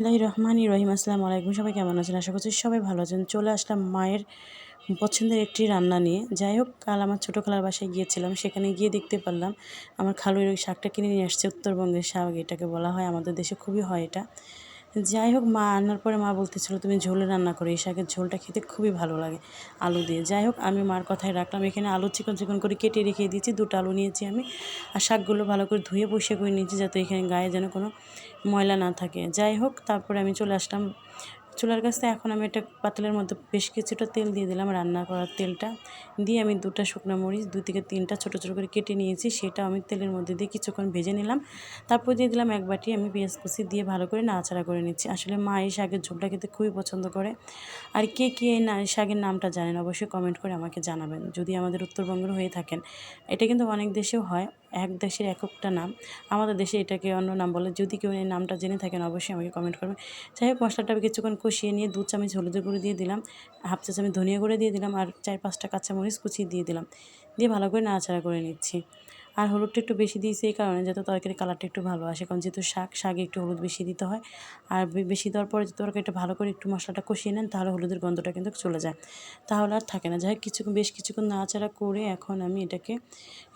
আল্লাহ রহমান রহিম। আসসালামু আলাইকুম। সবাই কেমন আছেন? আশা করছি সবাই ভালো আছেন। চলে আসলাম মায়ের পছন্দের একটি রান্না নিয়ে। যাই হোক, কাল আমার ছোটো খালার বাসায় গিয়েছিলাম। সেখানে গিয়ে দেখতে পারলাম, আমার খালুর ওই শাকটা কিনে নিয়ে আসছে উত্তরবঙ্গের শাক। এটাকে বলা হয়, আমাদের দেশে খুবই হয় এটা। যাই হোক, মা আনার পরে মা বলতেছিল, তুমি ঝোলে রান্না করো, এই শাকের ঝোলটা খেতে খুবই ভালো লাগে, আলু দিয়ে। যাই হোক, আমি মার কথায় রাখলাম, এখানে আলু চিকন চিকন করে কেটে রেখে দিয়েছি, দুটো আলু নিয়েছি আমি, আর শাকগুলো ভালো করে ধুয়ে বসে করে নিয়েছি, যাতে এখানে গায়ে যেন কোনো ময়লা না থাকে। যাই হোক, তারপরে আমি চলে আসলাম চুলার কাছে এখন আমি একটা পাতলের মধ্যে বেশ কিছুটা তেল দিয়ে দিলাম রান্না করার তেলটা। দিয়ে আমি দুটা শুকনো মরিচ, দুই থেকে তিনটা ছোটো ছোটো করে কেটে নিয়েছি, সেটা আমি তেলের মধ্যে দিয়ে কিছুক্ষণ ভেজে নিলাম। তারপর দিয়ে দিলাম এক বাটি আমি পেঁয়াজ কুচি দিয়ে ভালো করে নাড়াচাড়া করে নিচ্ছি। আসলে মা এই শাকের ঝোলটা খেতে খুবই পছন্দ করে। আর কে কে এই না শাকের নামটা জানেন অবশ্যই কমেন্ট করে আমাকে জানাবেন। যদি আমাদের উত্তরবঙ্গের হয়ে থাকেন, এটা কিন্তু অনেক দেশেও হয়। এক দেশের এক একটা নাম। আমাদের দেশে এটাকে অন্য নাম বলে। যদি কেউ এই নামটা জেনে থাকেন, অবশ্যই আমাকে কমেন্ট করবেন। যাই হোক, মশলাটা আমি কিছুক্ষণ কষিয়ে নিয়ে দু চামচ হলুদের গুঁড়ো দিয়ে দিলাম, হাফ চা চামচ ধনিয়া গুঁড়ো দিয়ে দিলাম, আর চার পাঁচটা কাঁচামরিচ কুচিয়ে দিয়ে দিলাম। দিয়ে ভালো করে নাড়াচাড়া করে নিচ্ছি। আর হলুদটা একটু বেশি দিয়েছি এই কারণে যাতে তরকারি কালারটা একটু ভালো আসে। কারণ যেহেতু শাক, শাকে একটু হলুদ বেশি দিতে হয়। আর বেশি দেওয়ার পরে যদি তরকারিটা ভালো করে একটু মশলাটা কষিয়ে নেন, তাহলে হলুদের গন্ধটা কিন্তু চলে যায়। তাহলে আর থাকে না। যাই কিছুক্ষণ বেশ কিছুক্ষণ নাড়াচাড়া করে এখন আমি এটাকে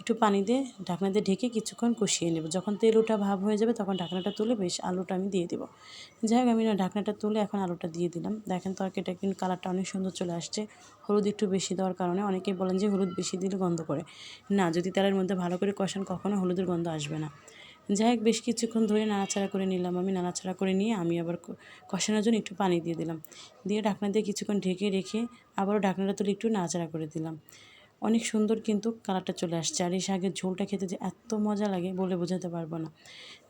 একটু পানি দিয়ে ঢাকনা দিয়ে ঢেকে কিছুক্ষণ কষিয়ে নেব। যখন তেলটা ভাব হয়ে যাবে, তখন ঢাকনাটা তুলে বেশ আলুটা আমি দিয়ে দেবো। যাই হোক, আমি ঢাকনাটা তুলে এখন আলুটা দিয়ে দিলাম। দেখেন তরকারিটা কিন্তু কালারটা অনেক সুন্দর চলে আসছে। হলুদ একটু বেশি দেওয়ার কারণে অনেকেই বলেন যে হলুদ বেশি দিলে গন্ধ করে। না, যদি তেলের মধ্যে ভালো করে কষান কখনো হলুদের গন্ধ আসবে না। যাই হোক, বেশ কিছুক্ষণ ধরে নাড়াচাড়া করে নিলাম। আমি নাড়াচাড়া করে নিয়ে আমি আবার কষানোর জন্য একটু পানি দিয়ে দিলাম। দিয়ে ঢাকনা দিয়ে কিছুক্ষণ ঢেকে রেখে আবারও ঢাকনাটা তুলে একটু নাড়াচাড়া করে দিলাম। অনেক সুন্দর কিন্তু কালারটা চলে আসছে আর এই শাকের ঝোলটা খেতে যে এত মজা লাগে বলে বোঝাতে পারব না।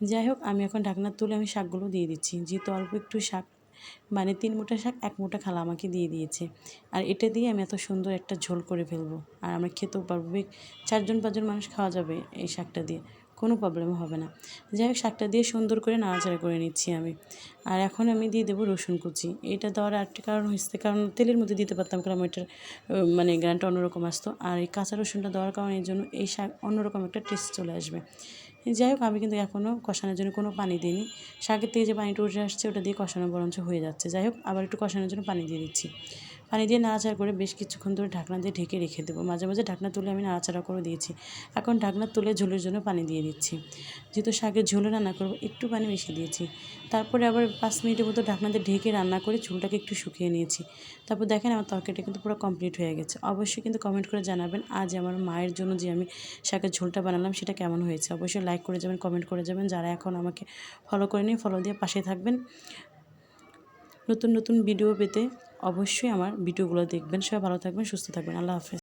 যাই হোক, আমি এখন ঢাকনা তুলে আমি শাকগুলো দিয়ে দিচ্ছি। যেহেতু অল্প একটু শাক মানে তিন মোটা শাক, এক মোটা খালা আমাকে দিয়ে দিয়েছে। আর এটা দিয়ে আমি এত সুন্দর একটা ঝোল করে ফেলব। আর আমরা খেতেও পারব। চারজন পাঁচজন মানুষ খাওয়া যাবে এই শাকটা দিয়ে। কোনো প্রবলেম হবে না। যাই হোক, শাকটা দিয়ে সুন্দর করে নাড়াচাড়া করে নিচ্ছি আমি। আর এখন আমি দিয়ে দেবো রসুন কুচি। এটা দেওয়ার আরেকটি কারণ হচ্ছে কারণ তেলের মধ্যে দিতে পারতাম, কারণ এটার মানে গ্রানটা অন্যরকম আসতো। আর এই কাঁচা রসুনটা দেওয়ার কারণে এই জন্য এই শাক অন্যরকম একটা টেস্ট চলে আসবে। যাই হোক, আমি কিন্তু এখনও কষানোর জন্য কোনো পানি দিইনি। শাকের থেকে যে পানিটা উঠে আসছে, ওটা দিয়ে কষানো বরঞ্চ হয়ে যাচ্ছে। যাই হোক, আবার একটু কষানোর জন্য পানি দিয়ে দিচ্ছি। পানি দিয়ে নাড়াচাড়া করে বেশ কিছুক্ষণ ধরে ঢাকনা দিয়ে ঢেকে রেখে দেবো। মাঝে মাঝে ঢাকনা তুলে আমি নাড়াচাড়া করে দিয়েছি। এখন ঢাকনা তুলে ঝোলের জন্য পানি দিয়ে দিচ্ছি। যেহেতু শাকের ঝোলে রান্না করব, একটু পানি বেশি দিয়েছি। তারপরে আবার পাঁচ মিনিটের মতো ঢাকনা দিয়ে ঢেকে রান্না করে ঝোলটাকে একটু শুকিয়ে নিয়েছি। তারপর দেখেন আমার তরকারিটা কিন্তু পুরো কমপ্লিট হয়ে গেছে। অবশ্যই কিন্তু কমেন্ট করে জানাবেন, আজ আমার মায়ের জন্য যে আমি শাকের ঝোলটা বানালাম সেটা কেমন হয়েছে? অবশ্যই লাইক করে যাবেন কমেন্ট করে যাবেন। যারা এখন আমাকে ফলো করে নিয়ে ফলো দিয়ে পাশে থাকবেন। নতুন নতুন ভিডিও পেতে অবশ্যই আমার ভিডিওগুলো দেখবেন। সবাই ভালো থাকবেন সুস্থ থাকবেন। আল্লাহ হাফেজ।